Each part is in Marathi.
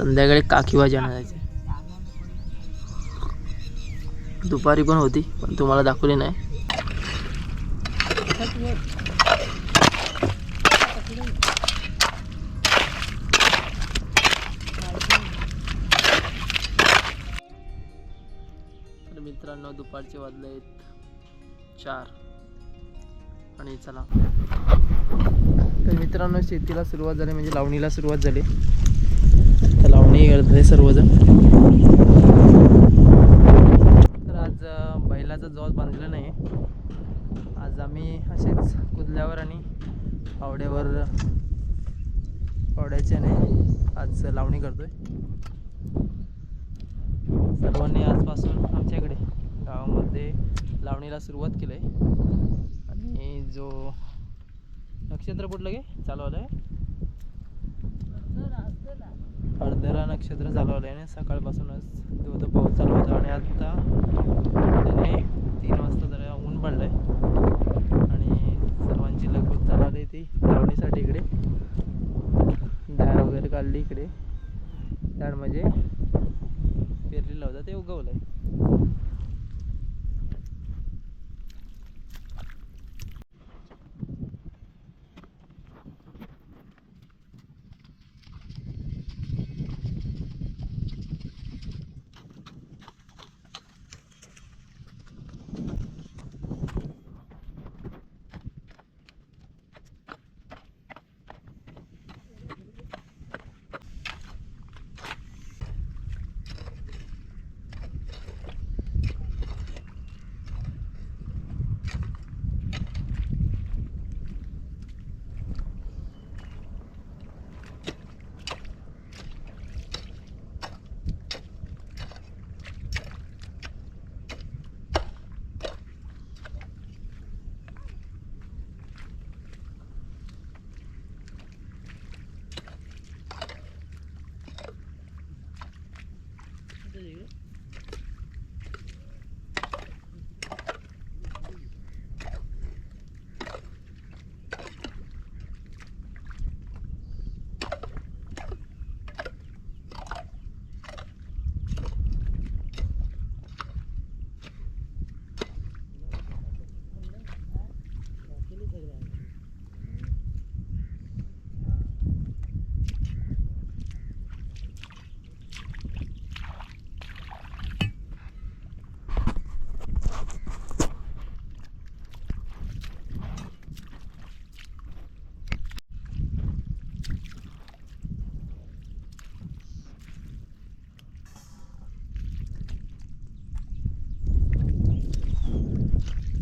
संध्याकाळी काकी जाणार जायचं दुपारी पण होती पण तुम्हाला दाखवली नाही. तर मित्रांनो दुपारचे वाजले आहेत चार. आणि चला. तर मित्रांनो शेतीला सुरुवात झाली म्हणजे लावणीला सुरुवात झाली. तर आहे सर्वजण. तर आज बैलाचा जॉब बांधलेला नाही. आज आम्ही असेच कुदल्यावर आणि फावड्यावर आणि आज लावणी करतोय. सर्वांनी आजपासून आमच्याकडे गावामध्ये लावणीला सुरुवात केली आहे आणि जो नक्षत्र कुठलं गे? चालवलं आहे अर्धरा नक्षत्र चालू आहे सकाळपासूनच जो तो पाऊस चालू होता आणि आत्ता त्याने तीन वाजता जरा ऊन पडलं आहे आणि सर्वांची लगभग चालू आली ती लावणीसाठी इकडे. डाळ वगैरे काढली इकडे. डाळ म्हणजे पेरलेलं होतं ते उगवलं आहे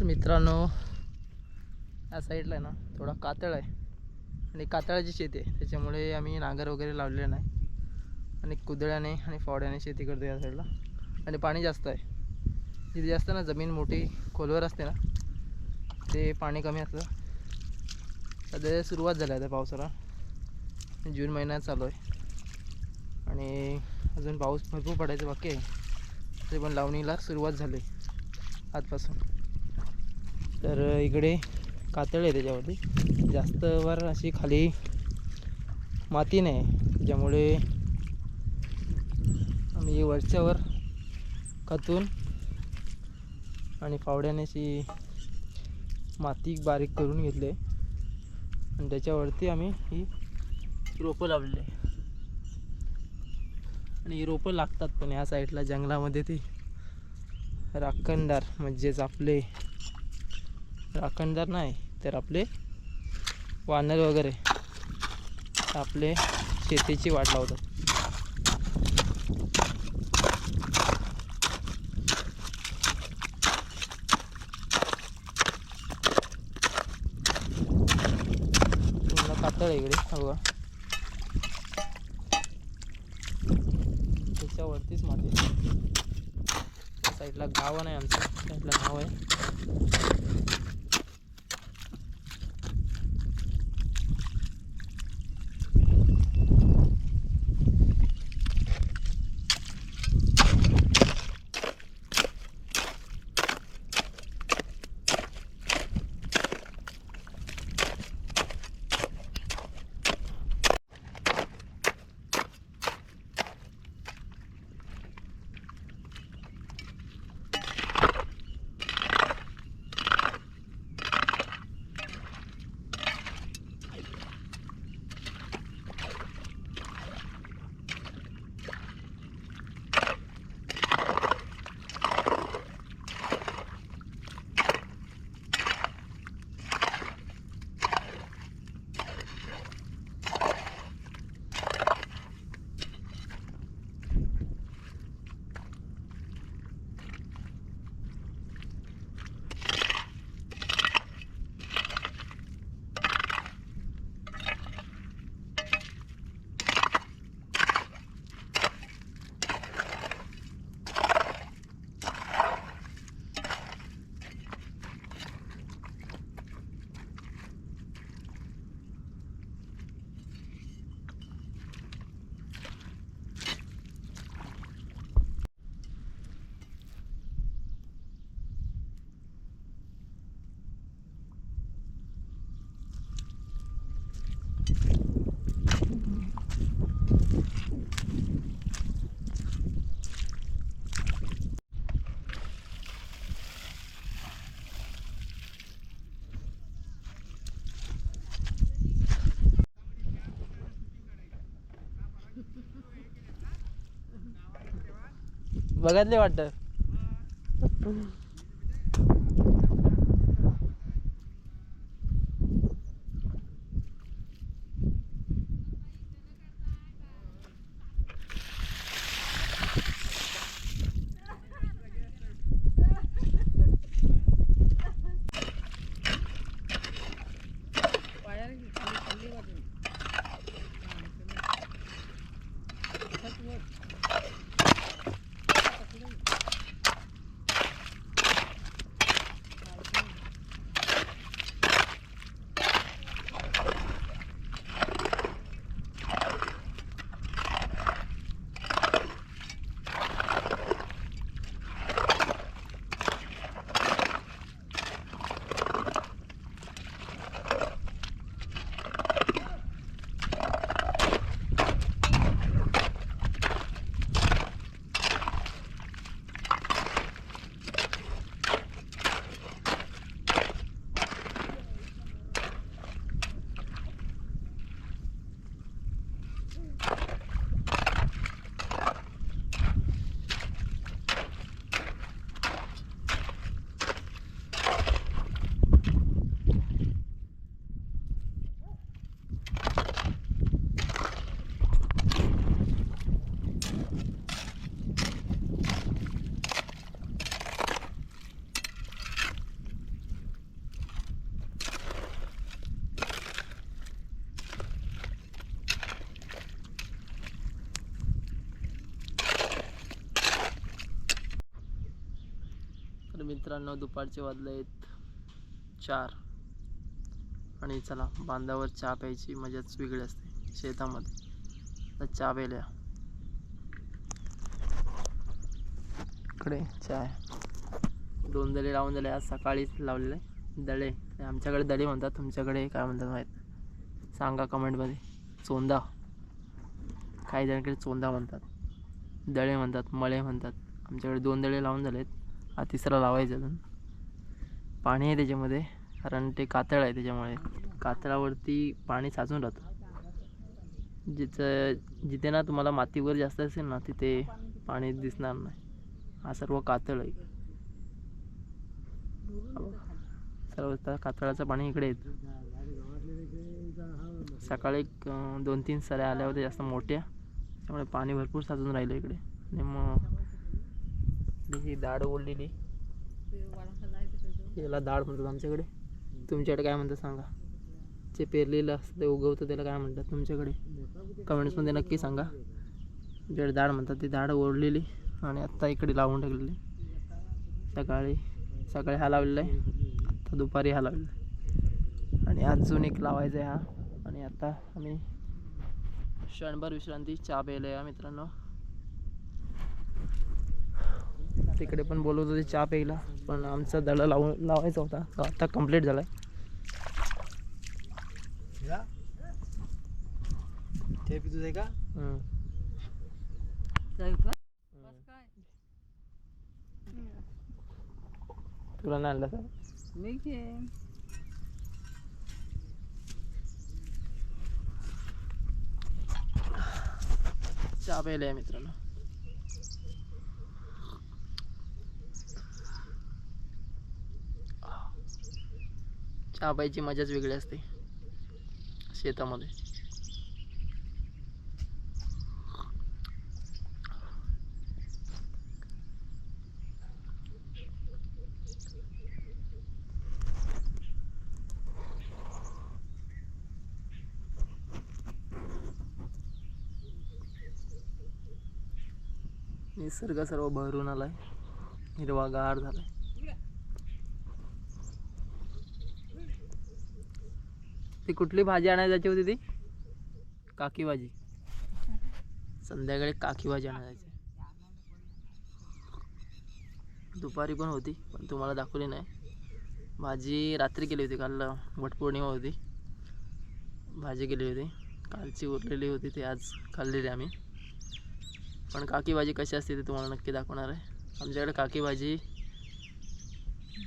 मित्रांनो या साईडला आहे ना थोडा कातळ आहे. आणि कातळाची शेती आहे. त्याच्यामुळे आम्ही नांगर वगैरे लावलेले नाही. आणि कुदळ्याने आणि फावड्याने शेती करतो या साईडला आणि पाणी जास्त आहे. जिथे जास्त ना जमीन मोठी खोलवर असते ना ते पाणी कमी असतं. सध्या सुरुवात झाली आता पावसाला. जून महिन्यात चालू आहे. आणि अजून पाऊस भरपूर पडायचं बाकी आहे. ते पण लावणीला सुरुवात झाली आजपासून. तर इकडे कातळ आहे त्याच्यावरती. जास्त वर अशी खाली माती नाही ज्यामुळे आम्ही वरच्यावर खतून आणि फावड्याने अशी माती बारीक करून घेतले आणि त्याच्यावरती आम्ही ही रोपं लावलेली आणि ही रोपं लागतात पण या साईडला जंगलामध्ये ती राखणदार म्हणजेच आपले राखणदार नाही तर आपले वानर वगैरे. आपले शेतीची वाट लावतात. कातळ इकडे हवा त्याच्यावरतीच माती साईडला गाव नाही आमचं साईडला गाव आहे. बघातले वाटत. मित्रांनो दुपारचे वाजले आहेत चार. आणि चला बांधावर चहा प्यायची मजाच वेगळी असते शेतामध्ये. तर चहा प्यायला इकडे चहा दोन दळे लावून झाले आज सकाळीच लावलेले दळे. आमच्याकडे दळे म्हणतात तुमच्याकडे काय म्हणतात माहीत? सांगा कमेंटमध्ये. चोंदा. काही जणांकडे चोंदा म्हणतात. दळे म्हणतात मळे म्हणतात. आमच्याकडे दोन दळे लावून झालेत. हा तिसरा लावायचा अजून. पाणी आहे त्याच्यामध्ये कारण ते कातळ आहे त्याच्यामुळे. कातळावरती पाणी साचून राहतं. जिथं जिथे ना तुम्हाला मातीवर जास्त असेल ना तिथे पाणी दिसणार नाही. हा सर्व कातळ आहे. सर्व त्या कातळाचं पाणी इकडे येतं. सकाळी एक दोन तीन सऱ्या आल्या होत्या जास्त मोठ्या. त्यामुळे पाणी भरपूर साचून राहिलं इकडे. आणि मग ही दाढ ओढलेली. याला दाढ म्हणतात आमच्याकडे. तुमच्याकडे काय म्हणतात सांगा? जे पेरलेलं असतं ते उगवतं त्याला काय म्हणतात तुमच्याकडे? कमेंट्समध्ये नक्की सांगा. तुमच्याकडे दाढ म्हणतात ती दाढ ओढलेली आणि आत्ता इकडे लावून टाकलेली सकाळी सकाळी हा लावलेला आहे. आत्ता दुपारी हा लावलेला आहे. आणि अजून एक लावायचा आहे हा. आणि आता आम्ही क्षणभर विश्रांती चहा प्यायला या मित्रांनो. तिकडे पण बोलवत होते चहा प्यायला. पण आमचा दडा लावून लावायचा होता. तो आता कंप्लीट झाला आहे का? तुला नाही आणलं सर चहा प्यायला आहे मित्रांनो. चहा मजाच वेगळी असते. शेतामध्ये. निसर्ग सर्व भरून आलाय. हिरवागार झालाय. ती कुठली भाजी आणायला जायची होती ती? काकी भाजी. संध्याकाळी काकी भाजी आणायला जायची. दुपारी पण होती पण तुम्हाला दाखवली नाही. भाजी रात्री केली होती काल वटपौर्णिमा होती. भाजी केली होती. कालची उरलेली होती ती आज खाल्लेली आम्ही. पण काकी भाजी कशी असते ते तुम्हाला नक्की दाखवणार आहे. आमच्याकडे काकी भाजी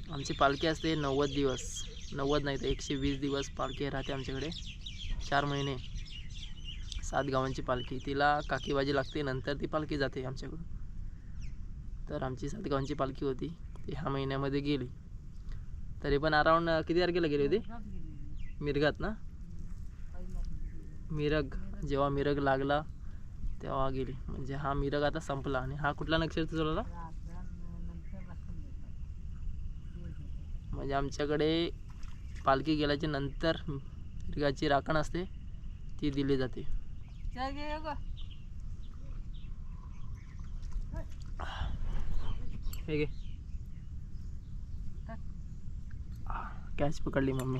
आमची पालखी असते नव्वद दिवस. नव्वद नाही तर एकशे वीस दिवस पालखी राहते आमच्याकडे. चार महिने. सात गावांची पालखी. तिला काकीबाजी लागते नंतर ती पालखी जाते आमच्याकडून. तर आमची सात गावांची पालखी होती. ती ह्या महिन्यामध्ये गेली. तरी पण अराऊंड किती तारखेला गेली होती? मिरगात ना? मिरग. जेव्हा मिरग लागला तेव्हा गेली. म्हणजे हा मिरग आता संपला. आणि हा कुठला नक्षत्र चालवला म्हणजे आमच्याकडे पालखी गेल्याच्यानंतर मिरगाची राखण असते ती दिली जाते. हे कॅच पकडली मम्मी.